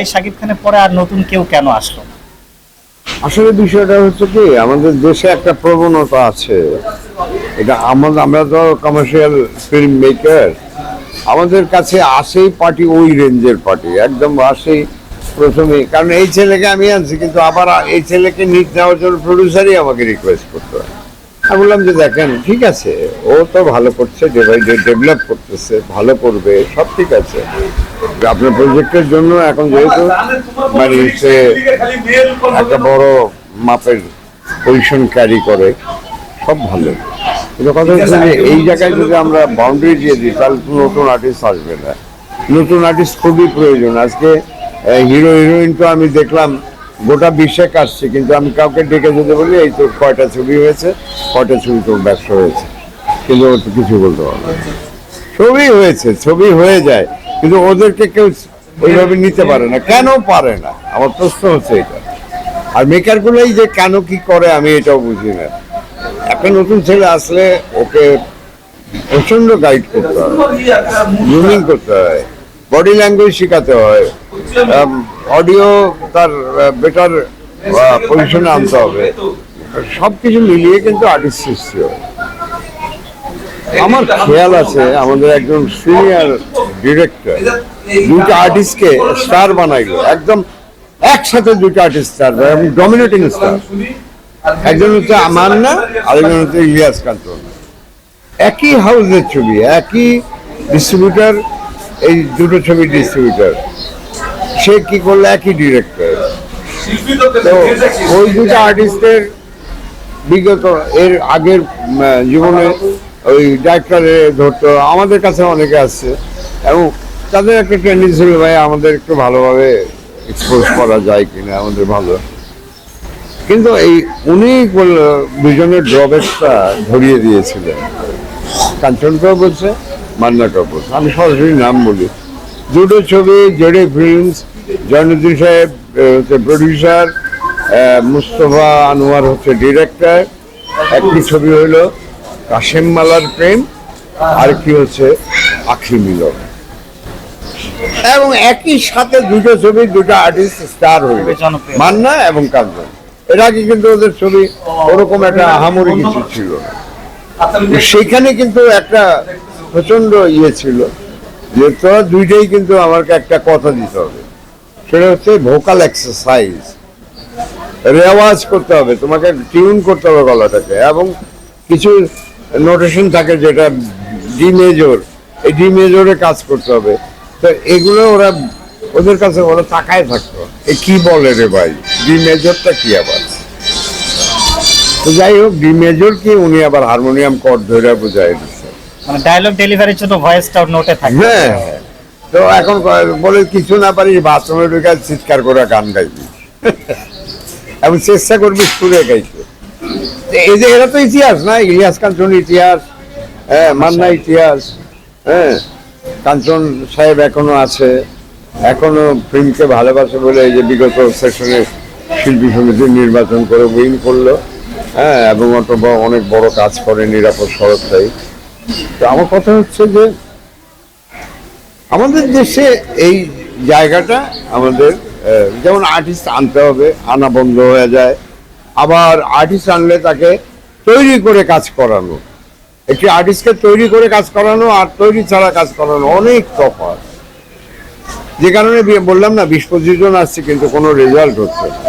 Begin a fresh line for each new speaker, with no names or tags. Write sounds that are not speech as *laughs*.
খানের পরে আর নতুন কেউ কেন আসলো
আসলে বিষয়টা হচ্ছে কি, আমাদের দেশে একটা প্রবণতা আছে। এটা আমাদের আমরা তো কমার্শিয়াল ফিল্ম মেকার আমাদের কাছে আসেই পার্টি ওই রেঞ্জের পার্টি একদম আসেই প্রথমে কারণ এই ছেলেকে আমি আনছি, কিন্তু আবার এই ছেলেকে নিট নেওয়ার জন্য প্রডিউসারই আমাকে রিকোয়েস্ট করতে হয়। আমি বললাম যে, দেখেন, ঠিক আছে। ও তো ভালো করছে ডেভেলপ করতেছে, ভালো করবে, সব ঠিক আছে। আপনার প্রজেক্টের জন্য এখন যেহেতু মানে সে একটা বড় মাপের পজিশন ক্যারি করে, সব ভালো। কিন্তু কথা হচ্ছে যে এই জায়গায় যদি আমরা বাউন্ডারি দিয়ে দিই, তাহলে তো নতুন আর্টিস্ট আসবে না। নতুন আর্টিস্ট খুবই প্রয়োজন। আজকে হিরো হিরোইন তো আমি দেখলাম, গোটা বিশ্বে কাটছে, কিন্তু আমি কাউকে ডেকে যদি বলি, এই তো কয়টা ছবি হয়েছে, কয়টা ছবি তোর ব্যবসা হয়েছে? কিন্তু ও কিছু বলতে পারবে ছবি হয়েছে, ছবি হয়ে যায়, কিন্তু ওদেরকে কেউ ওইভাবে নিতে পারে না। কেন পারে না? আমার প্রশ্ন হচ্ছে এটা। আর মেকার গুলোই যে কেন কি করে, আমি এটাও বুঝি না। একটা নতুন ছেলে আসলে ওকে প্রচণ্ড গাইড করতে হয় গ্রুমিং করতে হয় বডি ল্যাঙ্গুয়েজ শেখাতে হয় অডিও তার বেটার পজিশনে আনতে হবে। সব কিছু মিলিয়ে কিন্তু আর্টিস্ট সৃষ্টি হয়। আমার খেয়াল আছে, আমাদের একজন সিনিয়র ডিরেক্টর দুটো আর্টিস্টকে স্টার বানাইলো, একদম একসাথে দুটো আর্টিস্ট স্টার এবং ডমিনেটিং স্টার একজন হচ্ছে আমান্না আরেকজন হচ্ছে ইলিয়াস কান্তন একই হাউসের ছবি, একই ডিস্ট্রিবিউটার এই দুটো ছবি ডিস্ট্রিবিউটার সে কি করল? একই ডিরেক্টর তো ওই দুটো আর্টিস্টের বিগত, এর আগের জীবনে ওই ডাক্তারে ধরতো, আমাদের কাছে অনেকে আসছে এবং তাদের একটা ট্রেন্ডিং ছিল, ভাই, আমাদের একটু ভালোভাবে এক্সপোজ করা যায় কিনা, আমাদের ভালো। কিন্তু এই উনি দুজনের ড্রব্যাকটা ধরিয়ে দিয়েছিলেন। কাঞ্চনটাও বলছে মান্নাটাও বলছে। আমি সরাসরি নাম বলি। দুটো ছবি, জেডে ফিল্মস, জয়নুদ্দিন সাহেব হচ্ছে প্রডিউসার মুস্তফা আনোয়ার হচ্ছে ডিরেক্টর একটি ছবি হলো কাশেম মালার প্রেম আর কি হচ্ছে আখি মিলন। এবং একই সাথে দুটো ছবি দুটো আর্টিস্ট স্টার হইল।
জনপ্রিয়।
মান্না এবং কাঞ্চন। এর আগে কিন্তু ওদের ছবি ওরকম একটা আহামরি কিছু ছিল। না সেখানে কিন্তু একটা প্রচণ্ড ইয়ে ছিল যে তোরা দুইটাই কিন্তু আমাকে একটা কথা দিতে হবে। সেটা হচ্ছে ভোকাল এক্সারসাইজ রেওয়াজ করতে হবে তোমাকে টিউন করতে হবে গলাটাকে। এবং কিছু নোটেশন থাকে যেটা ডি মেজর এই ডি মেজরে কাজ করতে হবে। তো এগুলো ওরা ওদের কাছে ওরা তাকায় থাকতো। এ কি বলে রে ভাই? ডি মেজরটা কি আবার? তো যাই হোক ডি মেজর কি উনি আবার হারমোনিয়াম কর্ড ধরে দিচ্ছে।
মানে ডায়লগ ডেলিভারির জন্য ভয়েসটাও নোটে থাকে।
হ্যাঁ। তো এখন বলে কিছু না পারিস বাথরুমে ঢুকে চিৎকার করে গান গাইবি। *laughs* এবং চেষ্টা করবি সুরে গাইতে। এই যে এরা তো ইতিহাস না? ইলিয়াস কাঞ্চন ইতিহাস হ্যাঁ মান্না ইতিহাস হ্যাঁ। কাঞ্চন সাহেব এখনও আছে এখনও ফিল্মকে ভালোবাসে বলে এই যে বিগত সেশনে শিল্পী সমিতি নির্বাচন করে উইন করল হ্যাঁ এবং অত ব- অনেক বড় কাজ করে নিরাপদ সড়কটাই তো আমার কথা হচ্ছে যে আমাদের দেশে এই জায়গাটা আমাদের যেমন আর্টিস্ট আনতে হবে আনা বন্ধ হয়ে যায় আবার আর্টিস্ট আনলে তাকে তৈরি করে কাজ করানো। একটি আর্টিস্টকে তৈরি করে কাজ করানো আর তৈরি ছাড়া কাজ করানো অনেক তফাৎ। যে কারণে বললাম না, বিশ পঁচিশ জন আসছে কিন্তু কোনো রেজাল্ট হচ্ছে না।